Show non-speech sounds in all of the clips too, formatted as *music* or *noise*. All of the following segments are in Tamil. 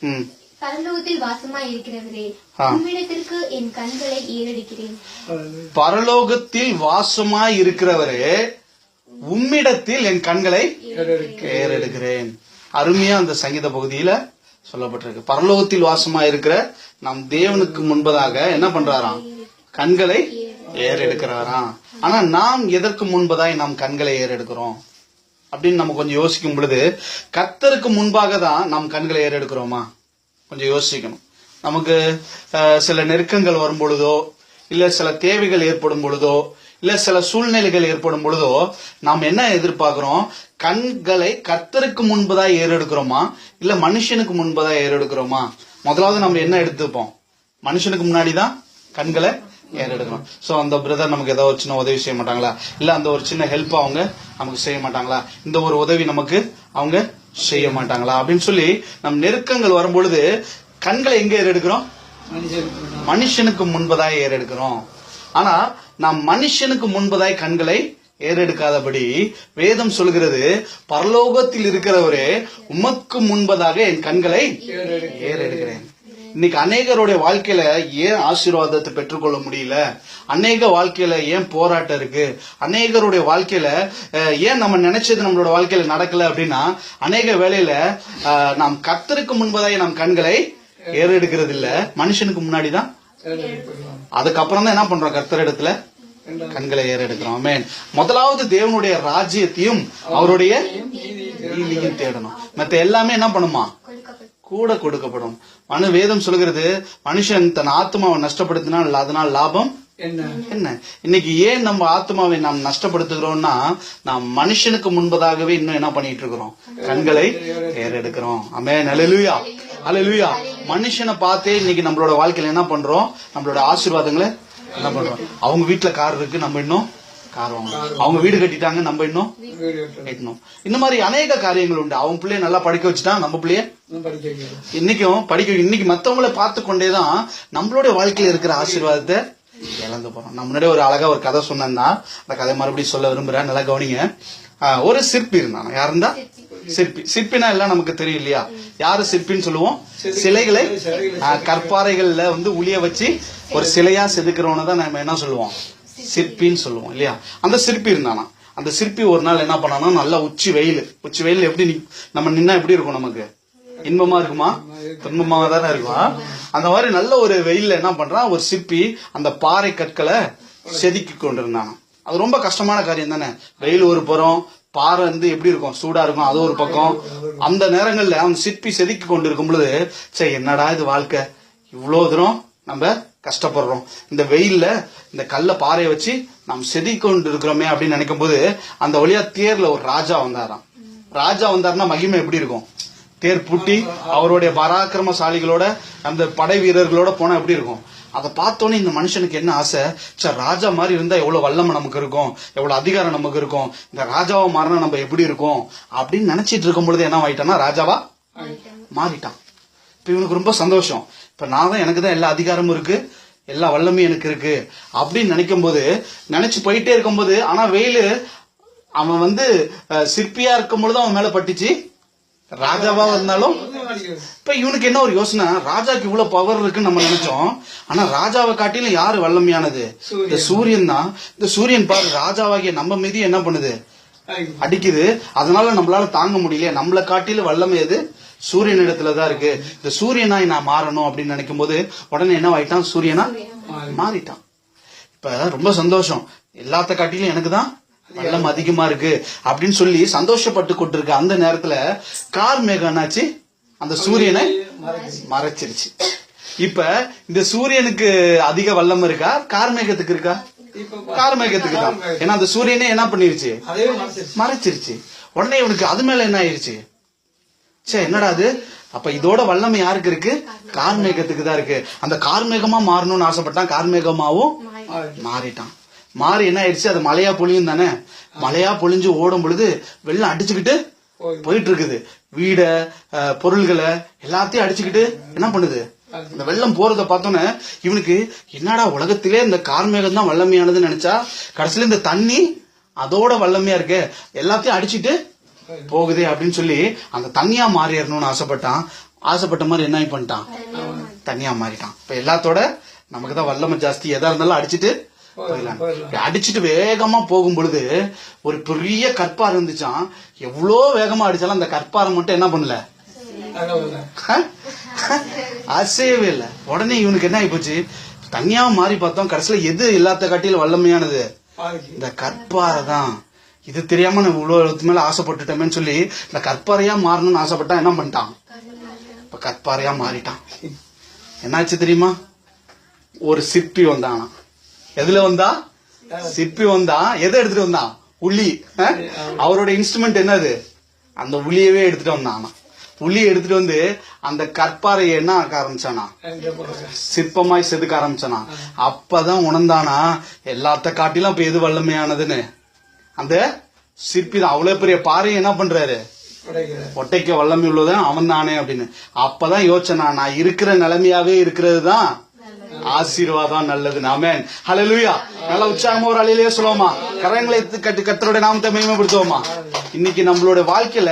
ம். பரலோகத்தில் வாசமாய் இருக்கிறவரே. உம்மிடத்திற்கு என் கண்களை ஏறெடுக்கிறேன். பரலோகத்தில் வாசமாய் இருக்கிறவரே உம்மிடத்தில் என் கண்களை ஏறெடுக்கிறேன். அருமையா அந்த சங்கீத பகுதியில சொல்லப்பட்டிருக்கு. பரலோகத்தில் வாசமாய் இருக்கிற நம் தேவனுக்கு முன்பதாக என்ன பண்றாராம்? கண்களை ஏறெடுக்கிறாராம். ஆனா நாம் எதற்கு முன்பதாய் நாம் கண்களை ஏறெடுக்கிறோம்? அப்படின்னு நம்ம கொஞ்சம் யோசிக்கும் பொழுது கத்தருக்கு முன்பாக தான் நம் கண்களை ஏறெடுக்கிறோமா? கொஞ்சம் யோசிக்கணும். நமக்கு சில நெருக்கங்கள் வரும் பொழுதோ இல்லை சில தேவைகள் ஏற்படும் பொழுதோ இல்லை சில சூழ்நிலைகள் ஏற்படும் பொழுதோ நாம் என்ன எதிர்பார்க்கிறோம்? கண்களை கத்தருக்கு முன்பதாக ஏறெடுக்கிறோமா? இல்லை மனுஷனுக்கு முன்பதாக ஏறெடுக்கிறோமா? முதலாவது நம்ம என்ன எடுத்துப்போம்? மனுஷனுக்கு முன்னாடி தான் கண்களை ஏறெடுக்கணும் சோ அந்த பிரதர் நமக்கு ஏதோ ஒரு சின்ன உதவி செய்ய மாட்டாங்களா? இல்ல அந்த ஒரு சின்ன ஹெல்ப் அவங்க நமக்கு செய்ய மாட்டாங்களா? இந்த ஒரு உதவி நமக்கு அவங்க செய்ய மாட்டாங்களா? அப்படின்னு சொல்லி நம் நெருக்கங்கள் வரும்பொழுது கண்களை எங்க ஏறெடுக்கிறோம் மனுஷனுக்கு முன்பதாய் ஏறெடுக்கிறோம் ஆனா நாம் மனுஷனுக்கு முன்பதாய் கண்களை ஏறெடுக்காதபடி வேதம் சொல்கிறது பரலோகத்தில் இருக்கிறவரே உமக்கு முன்பதாக என் கண்களை ஏறெடுக்கிறேன் இன்னைக்கு அநேகருடைய வாழ்க்கையில ஏன் ஆசீர்வாதத்தை பெற்றுக்கொள்ள முடியல? அநேக வாழ்க்கையில ஏன் போராட்டம் இருக்கு? அநேகருடைய வாழ்க்கையில ஏன் நம்ம நினைச்சது நம்மளோட வாழ்க்கையில நடக்கல அப்படின்னா அநேக வேலையில நாம் கர்த்தருக்கு முன்பதாக நம் கண்களை ஏறெடுக்கிறது இல்ல மனுஷனுக்கு முன்னாடிதான். அதுக்கப்புறம் தான் என்ன பண்றோம்? கர்த்தர் இடத்துல கண்களை ஏறெடுக்கிறோம். மேன் முதலாவது தேவனுடைய ராஜ்யத்தையும் அவருடைய தேடணும். மத்த எல்லாமே என்ன பண்ணுமா? கூட கொடுக்கப்படும். மனு வேதம் சொல்கிறது மனுஷன் தன் ஆத்மாவை நஷ்டப்படுத்தினால் அதனால் லாபம் என்ன? என்ன? இன்னைக்கு ஏன் நம்ம ஆத்மாவை நாம் நஷ்டப்படுத்துகிறோம்னா நாம் மனுஷனுக்கு முன்பதாகவே இன்னும் என்ன பண்ணிட்டு இருக்கிறோம் கண்களை ஏறெடுக்கிறோம் அமே அலலுயா அலலுயா மனுஷனை பார்த்தே இன்னைக்கு நம்மளோட வாழ்க்கையில என்ன பண்றோம்? நம்மளோட ஆசீர்வாதங்களை என்ன பண்றோம்? அவங்க வீட்டுல கார் இருக்கு நம்ம இன்னும் அவங்க வீடு கட்டிட்டாங்க நம்ம இன்னும் கட்டணும். இந்த மாதிரி அநேக காரியங்கள் உண்டு. அவங்க பிள்ளைய நல்லா படிக்க வச்சுட்டா நம்ம பிள்ளைய. இன்னைக்கும் படிக்க இன்னைக்கு மத்தவங்கள பார்த்து கொண்டேதான் நம்மளுடைய வாழ்க்கையில இருக்கிற ஆசீர்வாதத்தை இழந்து போறோம். நான் முன்னாடி ஒரு அழகா ஒரு கதை சொன்னேன்னா அந்த கதை மறுபடியும் சொல்ல விரும்புறேன். நல்லா கவனிங்க. ஒரு சிற்பி இருந்தான். யார் இருந்தா? சிற்பி. சிற்பினா எல்லாம் நமக்கு தெரியும் இல்லையா? யாரு சிற்பின்னு சொல்லுவோம்? சிலைகளை கற்பாறைகள்ல வந்து உளிய வச்சு ஒரு சிலையா செதுக்கிறவன தான் நம்ம என்ன சொல்லுவோம்? சிற்பின்னு சொல்லுவோம் இல்லையா? அந்த சிற்பி இருந்தானா? அந்த சிற்பி ஒரு நாள் என்ன பண்ணானா நல்லா உச்சி வெயில். உச்சி வெயில் எப்படி நம்ம நின்னா எப்படி இருக்கும் நமக்கு? இன்பமா இருக்குமா? துன்பமா தானே இருக்கும்? அந்த மாதிரி நல்ல ஒரு வெயில்ல என்ன பண்றான் ஒரு சிற்பி அந்த பாறை கற்களை செதுக்கி கொண்டிருந்தான். அது ரொம்ப கஷ்டமான காரியம் தானே? வெயில் ஒரு புறம் பாறை வந்து எப்படி இருக்கும்? சூடா இருக்கும் அது ஒரு பக்கம். அந்த நேரங்கள்ல அவன் சிற்பி செதுக்கி கொண்டு இருக்கும் பொழுது சரி என்னடா இது வாழ்க்கை? இவ்வளவு தூரம் நம்ம கஷ்டப்படுறோம். இந்த வெயில்ல இந்த கல்ல பாறையை வச்சு நாம் செதுக்கி கொண்டு இருக்கிறோமே அப்படின்னு நினைக்கும் போது அந்த வழியா தேர்ல ஒரு ராஜா வந்தாராம். ராஜா வந்தாருன்னா மகிமை எப்படி இருக்கும்? தேர் பூட்டி அவருடைய பராக்கிரமசாலிகளோட அந்த படை வீரர்களோட போனா எப்படி இருக்கும்? அதை பார்த்தோன்னே இந்த மனுஷனுக்கு என்ன ஆசை? சார் ராஜா மாதிரி இருந்தா எவ்வளவு வல்லமை நமக்கு இருக்கும்? எவ்வளவு அதிகாரம் நமக்கு இருக்கும்? இந்த ராஜாவா மாறினா நம்ம எப்படி இருக்கும்? அப்படின்னு நினைச்சிட்டு இருக்கும் பொழுது என்ன ஆயிட்டான்னா ராஜாவா மாறிட்டான். இப்ப இவனுக்கு ரொம்ப சந்தோஷம். இப்ப நான் தான் எனக்கு தான் எல்லா அதிகாரமும் இருக்கு எல்லா வல்லமையும் எனக்கு இருக்கு அப்படின்னு நினைக்கும் போது நினைச்சு போயிட்டே இருக்கும்போது ஆனா வெயில் அவன் வந்து அஹ், சிற்பியா இருக்கும் பொழுது அவன் மேல பட்டுச்சு. ராஜாவா இருந்தாலும் இப்ப இவனுக்கு என்ன ஒரு யோசனை? ராஜாக்கு இவ்வளவு பவர் இருக்குன்னு நம்ம நினைச்சோம். ஆனா ராஜாவை காட்டிலும் யாரு வல்லமையானது? இந்த சூரியன் தான். இந்த சூரியன் பாரு ராஜாவாகிய நம்ம மீதி என்ன பண்ணுது? அடிக்குது. அதனால நம்மளால தாங்க முடியல நம்மளை காட்டிலும் வல்லமை எது? சூரியன் இடத்துல தான் இருக்கு. இந்த சூரியனாய் நான் மாறணும் அப்படின்னு நினைக்கும் போது உடனே என்ன ஆயிட்டான்? சூரியனா மாறிட்டான். இப்ப ரொம்ப சந்தோஷம். எல்லாத்த காட்டிலும் எனக்கு தான் வல்லம் அதிகமா இருக்கு அப்படின்னு சொல்லி சந்தோஷப்பட்டு கொண்டிருக்க அந்த நேரத்துல கார் மேகம் என்னாச்சு? அந்த சூரியனை மறைச்சிருச்சு. இப்ப இந்த சூரியனுக்கு அதிக வல்லம் இருக்கா? கார் மேகத்துக்கு இருக்கா? இப்ப கார் மேகத்துக்கு தான். ஏன்னா அந்த சூரியனே என்ன பண்ணிருச்சு. மறைச்சிருச்சு. உடனே இவனுக்கு அது மேல என்ன ஆயிருச்சு? சே என்னடா அது? அப்ப இதோட வல்லமை யாருக்கு இருக்கு? கார்மேகத்துக்கு தான் இருக்கு. அந்த கார்மேகமா மாறணும்னு ஆசைப்பட்டான் கார்மேகமாவும் மாறிட்டான். மாறி என்ன ஆயிடுச்சு? அது மழையா பொழியும் தானே. மழையா பொழிஞ்சு ஓடும் பொழுது வெள்ளம் அடிச்சுக்கிட்டு போயிட்டு இருக்குது வீட பொருள்களை எல்லாத்தையும் அடிச்சுக்கிட்டு என்ன பண்ணுது? இந்த வெள்ளம் போறத பார்த்தோன்னே இவனுக்கு என்னடா உலகத்திலே இந்த கார்மேகம் தான் வல்லமையானதுன்னு நினைச்சா கடைசியில இந்த தண்ணி அதோட வல்லமையா இருக்கு. எல்லாத்தையும் அடிச்சிட்டு போகுதே அப்படின்னு சொல்லி அந்த தண்ணியா மாறிடணும்னு ஆசைப்பட்டான். ஆசைப்பட்ட மாதிரி என்ன பண்ணிட்டான்? தனியா மாறிட்டான். இப்ப எல்லாத்தோட நமக்கு தான் வல்லமை ஜாஸ்தி. எதா இருந்தாலும் அடிச்சிட்டு போயிடலாம். அடிச்சிட்டு வேகமா போகும் பொழுது ஒரு பெரிய கற்பார் இருந்துச்சான் எவ்வளோ வேகமா அடிச்சாலும் அந்த கற்பாரை மட்டும் என்ன பண்ணல. *laughs* அசையவே இல்லை. உடனே இவனுக்கு என்ன ஆயிப்போச்சு? தனியா மாறி பார்த்தோம். கடைசியில எது எல்லாத்த காட்டிலும் வல்லமையானது. இந்த கற்பாறை தான். இது தெரியாம நான் இவ்வளவு மேல ஆசைப்பட்டுட்டோமேன்னு சொல்லி இந்த கற்பாறையா மாறணும்னு ஆசைப்பட்டா என்ன பண்ணிட்டான்? இப்ப கற்பாறையா மாறிட்டான். என்னாச்சு தெரியுமா? ஒரு சிற்பி வந்தானா. எதுல வந்தா? சிற்பி வந்தா. எதை எடுத்துட்டு வந்தான்? உளி. அவரோட இன்ஸ்ட்ருமெண்ட் என்னது? அந்த உளியவே எடுத்துட்டு வந்தானா. உளியை எடுத்துட்டு வந்து அந்த கற்பாறையை என்ன ஆக்க ஆரம்பிச்சானா? சிற்பமாய் செதுக்க ஆரம்பிச்சானா? அப்பதான் உணர்ந்தானா எல்லாத்த காட்டிலும் அப்ப எது வல்லமையானதுன்னு? அந்த சிற்பி தான் அவ்வளவு பெரிய பாறையை என்ன பண்றாரு. ஒட்டைக்க வல்லமை உள்ளவன் அவன் தானே அப்படின்னு. அப்பதான் யோசனா நான் இருக்கிற நிலைமையாவே இருக்கிறது தான் ஆசீர்வாதம் நல்லது. நாமேன் ஹalleluya. நல்ல உற்சாகமா ஒரு அலையிலேயே சொல்லுவோமா? கரங்களை கட்டி கத்தரோட நாமத்தை மேம்படுத்துவோமா இன்னைக்கு நம்மளோட வாழ்க்கையில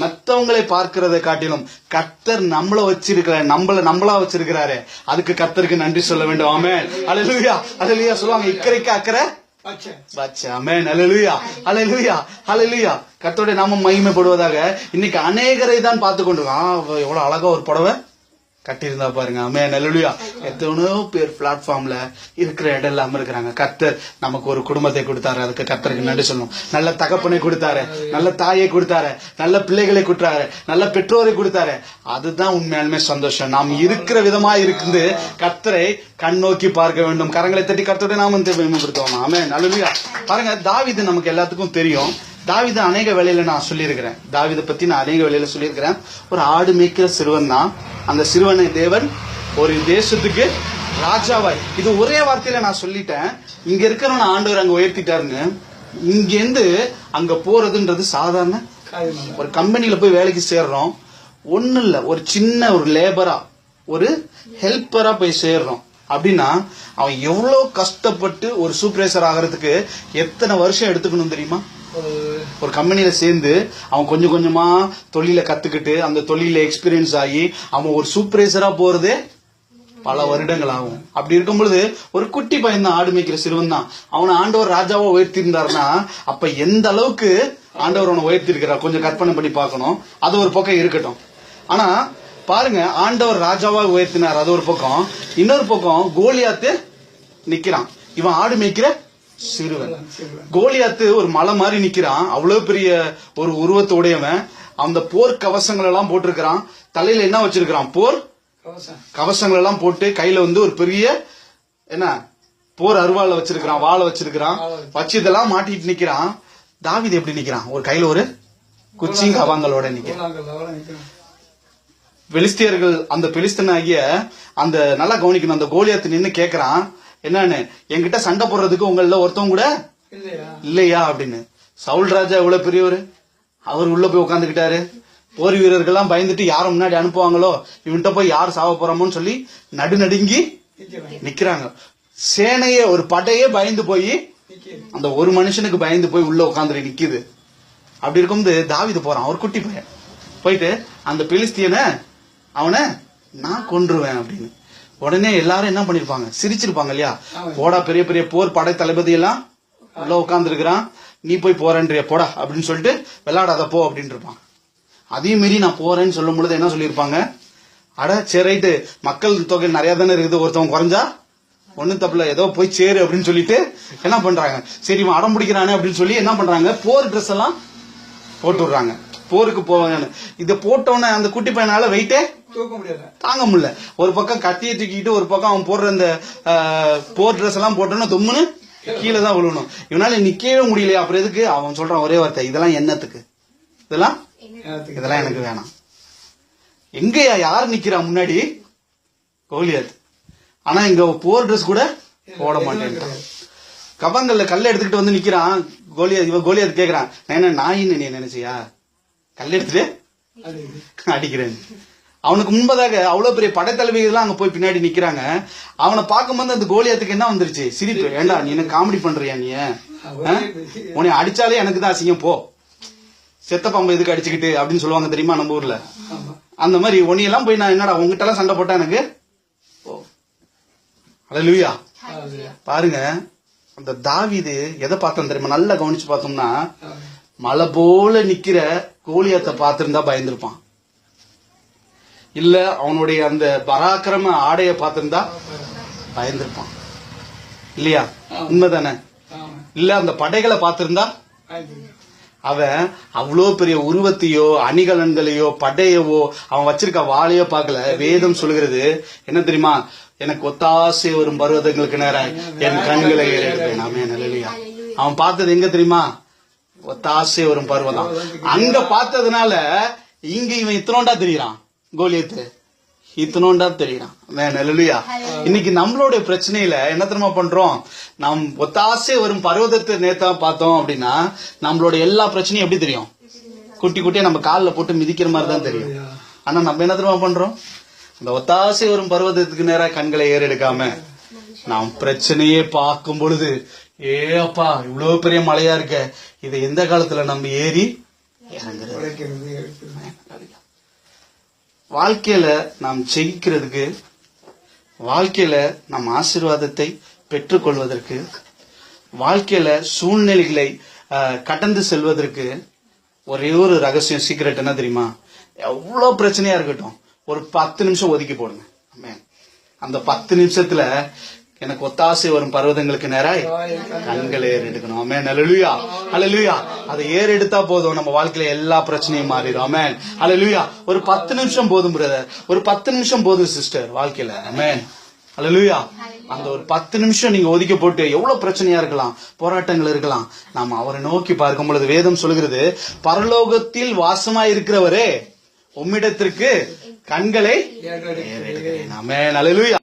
மத்தவங்களை பார்க்கிறதை காட்டிலும் கத்தர் நம்மள வச்சிருக்கிற நம்மள நம்மளா வச்சிருக்கிறாரு. அதுக்கு கத்தருக்கு நன்றி சொல்ல வேண்டும். ஆமென். ஹalleluya. ஹalleluya. சொல்லுவாங்க இக்கரைக்கு அக்கறை பச்சை. நாம மகிமைப்படுவதாக இன்னைக்கு அநேகரை தான் பார்த்து கொண்டு எவ்வளவு அழகா ஒரு புடவை. கட்டியிருந்தா பாருங்க. அமேன் ஹalleluya எத்தனையோ பேர் பிளாட்ஃபார்ம்ல இருக்கிற இடம் இல்லாம இருக்கிறாங்க கர்த்தர் நமக்கு ஒரு குடும்பத்தை கொடுத்தாரு. அதுக்கு கத்தருக்கு நன்றி சொல்லணும். நல்ல தகப்பனை கொடுத்தாரு. நல்ல தாயை கொடுத்தாரு. நல்ல பிள்ளைகளை கொடுத்தாரு. நல்ல பெற்றோரை கொடுத்தாரு. அதுதான் உண்மையாலுமே சந்தோஷம். நாம் இருக்கிற விதமா இருந்து கர்த்தரை கண் நோக்கி பார்க்க வேண்டும். கரங்களை தட்டி கத்தோட நாம மேம்படுத்துவோம். ஆமே நல்ல பாருங்க தாவிது நமக்கு எல்லாத்துக்கும் தெரியும். தாவித அநேக வேலையில நான் சொல்லியிருக்கிறேன். தாவீதை பத்தி நான் அநேக வேலையில சொல்லியிருக்கிறேன். ஒரு ஆடு மேய்க்கிற சிறுவன் தான் அந்த சிறுவனை தேவன் ஒரு தேசத்துக்கு ராஜாவாய். இது ஒரே வார்த்தையில நான் சொல்லிட்டேன். இங்க இருக்கிறவன ஆண்டவர் அங்க உயர்த்திட்டாருங்க. இங்க இருந்து அங்க போறதுன்றது சாதாரண ஒரு கம்பெனியில போய் வேலைக்கு சேர்றோம். ஒண்ணு இல்ல ஒரு சின்ன ஒரு லேபரா ஒரு ஹெல்ப்பரா போய் சேர்றோம். அப்படின்னா அவன் எவ்வளோ கஷ்டப்பட்டு ஒரு சூப்பர்வைசர் ஆகிறதுக்கு எத்தனை வருஷம் எடுத்துக்கணும் தெரியுமா? ஒரு ஒரு கம்பெனியில் சேர்ந்து அவன் கொஞ்சம் கொஞ்சமாக தொழிலை கற்றுக்கிட்டு அந்த தொழிலில் எக்ஸ்பீரியன்ஸ் ஆகி அவன் ஒரு சூப்பர்வைசராக போகிறது பல வருடங்கள் ஆகும். அப்படி இருக்கும் பொழுது ஒரு குட்டி பையன் தான் ஆடு மேய்க்கிற சிறுவன் தான். அவனை ஆண்டவர் ராஜாவா உயர்த்திருந்தாருன்னா அப்போ அப்ப எந்த அளவுக்கு ஆண்டவர் அவனை உயர்த்திருக்கிறா கொஞ்சம் கற்பனை பண்ணி பார்க்கணும். அது ஒரு பக்கம் இருக்கட்டும். ஆனா பாருங்க ஆண்டவர் ராஜாவா உயர்த்தினார். அது ஒரு பக்கம். இன்னொரு பக்கம் கோலியாத்து நிக்கிறான். இவன் ஆடு மேய்க்கிற சிறுவன். கோலியாத்து ஒரு மலை மாதிரி நிக்கிறான். அவ்வளவு பெரிய ஒரு உருவத்தோடையவன். அந்த போர் கவசங்கள் எல்லாம் போட்டிருக்கிறான். தலையில என்ன வச்சிருக்கிறான்? போர். கவசங்கள் எல்லாம் போட்டு கையில வந்து ஒரு பெரிய என்ன? போர் அருவாளை வச்சிருக்கிறான். வாளை வச்சிருக்கிறான். வச்சு இதெல்லாம் மாட்டிட்டு நிக்கிறான். தாவீது எப்படி நிக்கிறான்? ஒரு கையில ஒரு குச்சிங்க அவாங்களோட நிக்கிறான். பெலிஸ்தியர்கள் அந்த பெலிஸ்தனாகிய அந்த நல்லா கவனிக்கணும். அந்த கோலியாத்து நின்னு கேக்குறான். என்னன்னு? என்கிட்ட சண்டை போடுறதுக்கு உங்கள ஒருத்தவங்க கூட இல்லையா? அப்படின்னு. சவுல் ராஜா எவ்வளவு பெரியவர்? அவர் உள்ள போய் உட்காந்துக்கிட்டாரு போர் வீரர்கள்லாம் பயந்துட்டு யாரும் முன்னாடி அனுப்புவாங்களோ? இவன்கிட்ட போய் யார் சாவ போறோமோன்னு சொல்லி நடுநடுங்கி. நிக்கிறாங்க. சேனையே ஒரு படையே பயந்து போய். அந்த ஒரு மனுஷனுக்கு பயந்து போய் உள்ள உட்காந்துட்டு நிக்குது. அப்படி இருக்கும்போது தாவீது போறான் ஒரு குட்டி பையன். போயிட்டு அந்த பெலிஸ்தியனை அவனை நான் கொன்றுவேன் அப்படின்னு. உடனே எல்லாரும் என்ன பண்ணிருப்பாங்க? சிரிச்சிருப்பாங்க இல்லையா? போடா பெரிய பெரிய போர் படை தளபதி எல்லாம் உள்ள உட்கார்ந்து நீ போய் போறேன்றிய போடா அப்படின்னு சொல்லிட்டு விளையாடாத போ அப்படின்னு இருப்பான் அதையும் மீறி நான் போறேன்னு சொல்லும் பொழுது என்ன சொல்லியிருப்பாங்க? அட சரி ரைட்டு மக்கள் தொகை நிறைய தானே இருக்குது ஒருத்தவங்க குறைஞ்சா? ஒண்ணும் தப்புல ஏதோ போய் சேரு அப்படின்னு சொல்லிட்டு என்ன பண்றாங்க? சரி இவன் அடம் பிடிக்கிறானே அப்படின்னு சொல்லி என்ன பண்றாங்க? போர் ட்ரெஸ் எல்லாம் போட்டு விடுறாங்க போருக்கு போவாங்க இதை போட்டோன்னே அந்த குட்டி பையனால வெயிட்டே தூக்க முடியல. தாங்க முடியல. ஒரு பக்கம் கத்தியை தூக்கிட்டு ஒரு பக்கம் அவன் போடுற அந்த போர் ட்ரெஸ் எல்லாம் போட்டோன்னா தும்முன்னு கீழே தான் விழுணும் இவனால நிக்கவே முடியலையா. அப்புறம் எதுக்கு? அவன் சொல்றான் ஒரே வார்த்தை. இதெல்லாம் என்னத்துக்கு? இதெல்லாம். இதெல்லாம் எனக்கு வேணாம். எங்கயா? யார் நிக்கிறா முன்னாடி? கோலியாத். ஆனா இங்க போர் ட்ரெஸ் கூட போட மாட்டேன்ட்டான். கபங்கல்ல கல்ல எடுத்துக்கிட்டு வந்து நிக்கிறான் கோலியாத். இவன் கோலியாத் கேக்குறான் நான் என்ன நாயின்னு நீ நினைச்சியா? கல் எடுத்துட்டு அது இது. அடிக்கிறேன். அவனுக்கு முன்பதாக அவ்வளவு பெரிய படைத்தலைவிகள்லாம் அங்க போய் பின்னாடி நிக்கிறாங்க. அவனை பார்க்கும்போது அந்த கோலியாத்துக்கு என்ன வந்துருச்சு? சிரிப்பு. ஏண்டா நீ என்ன காமெடி பண்றியா நீ? உன்னை அடிச்சாலே எனக்கு தான் அசிங்கம். போ. செத்த பாம்பு எதுக்கு அடிச்சுக்கிட்டு அப்படின்னு சொல்லுவாங்க தெரியுமா நம்ம ஊர்ல? அந்த மாதிரி உன்னையெல்லாம் போய் நான் என்னடா உங்ககிட்ட எல்லாம் சண்டை போட்டா எனக்கு? ஓ. அல்லேலூயா பாருங்க அந்த தாவீது எதை பார்த்தோம் தெரியுமா? நல்லா கவனிச்சு பார்த்தோம்னா மலை போல நிக்கிற கோலியத்தை பார்த்திருந்தா பயந்திருப்பான். இல்ல அவனுடைய அந்த பராக்கிரம ஆடைய பார்த்திருந்தா பயந்திருப்பான். இல்லையா? உண்மைதானே? இல்ல அந்த படைகளை பார்த்திருந்தா. அவன் அவ்வளோ பெரிய உருவத்தையோ அணிகலன்களையோ படையவோ அவன் வச்சிருக்க வாளையோ பார்க்கல. வேதம் சொல்கிறது என்ன தெரியுமா? எனக்கு ஒத்தாசை வரும் பருவதங்களுக்கு நேரம் என் கண்களை ஏறெடுப்பேன். ஆமே நல்லலையா அவன் பார்த்தது எங்க தெரியுமா? ஒத்தாசை வரும் பருவம் அங்க பார்த்ததுனால இங்க இவன் இத்தனோண்டா தெரியறான் கோலியத்து. இத்தனோண்டா தெரியறான். நல்லலையா இன்னைக்கு நம்மளுடைய பிரச்சனையில என்ன தெரியுமா பண்றோம்? நம் ஒத்தாசை வரும் பருவதத்தை நேத்தா பார்த்தோம் அப்படின்னா நம்மளோட எல்லா பிரச்சனையும் எப்படி தெரியும்? குட்டி குட்டியா நம்ம கால்ல போட்டு மிதிக்கிற மாதிரி தான் தெரியும். ஆனா நம்ம என்ன தெரியுமா பண்றோம்? அந்த ஒத்தாசை வரும் பருவதத்துக்கு நேரா கண்களை ஏறெடுக்காம நாம் பிரச்சனையே பார்க்கும் பொழுது ஏ அப்பா இவ்வளவு பெரிய மலையா இருக்க? இதை எந்த காலத்துல நம்ம ஏறி இறங்குறது? வாழ்க்கையில நாம் ஜெயிக்கிறதுக்கு வாழ்க்கையில நாம் ஆசீர்வாதத்தை பெற்றுக்கொள்வதற்கு வாழ்க்கையில சூழ்நிலைகளை அஹ், கடந்து செல்வதற்கு ஒரே ஒரு ரகசியம் சீக்கிரட் என்ன தெரியுமா? எவ்வளவு பிரச்சனையா இருக்கட்டும். ஒரு பத்து நிமிஷம் ஒதுக்கி போடுங்க. அந்த பத்து நிமிஷத்துல எனக்கு ஒத்தாசை வரும் பர்வதங்களுக்கு நேராய் கண்களை ஏறெடுக்கணும் அமேன் அலலுயா அலலுயா அதை ஏறெடுத்தா போதும். நம்ம வாழ்க்கையில எல்லா பிரச்சனையும் மாறிடும். அமேன் அலலுயா ஒரு பத்து நிமிஷம் போதும் பிரதர் ஒரு பத்து நிமிஷம் போதும் சிஸ்டர் வாழ்க்கையில. அமேன் அலலுயா அந்த ஒரு பத்து நிமிஷம் நீங்க ஒதுக்கி போட்டு எவ்வளவு பிரச்சனையா இருக்கலாம் போராட்டங்கள் இருக்கலாம். நாம அவரை நோக்கி பார்க்கும் பொழுது வேதம் சொல்கிறது பரலோகத்தில் வாசமா இருக்கிறவரே உம்மிடத்திற்கு கண்களை அமேன் அலலுயா